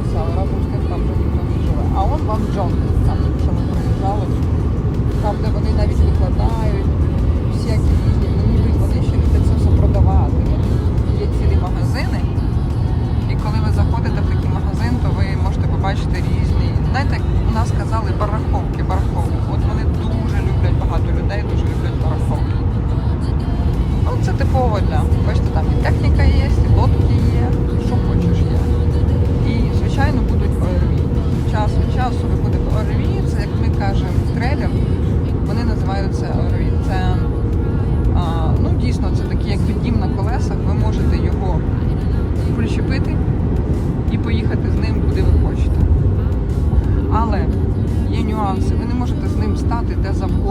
общалась, але разом там вже не живе. А он вам Джон, там, що ми приїжджали, там, де вони навіть викладають, всякі різні, ну ніби вони ще люблять це все продавати. Є цілі магазини, і коли ви заходите в такий магазин, то ви можете побачити різні. Знаєте, у нас казали бараховки, бараховки. От вони дуже люблять багато людей, дуже люблять бараховки. Ну, це типово для. Бачите, називаються Це а, ну дійсно це такий якби дім на колесах, ви можете його причепити і поїхати з ним куди ви хочете. Але є нюанси, ви не можете з ним стати де завгодно.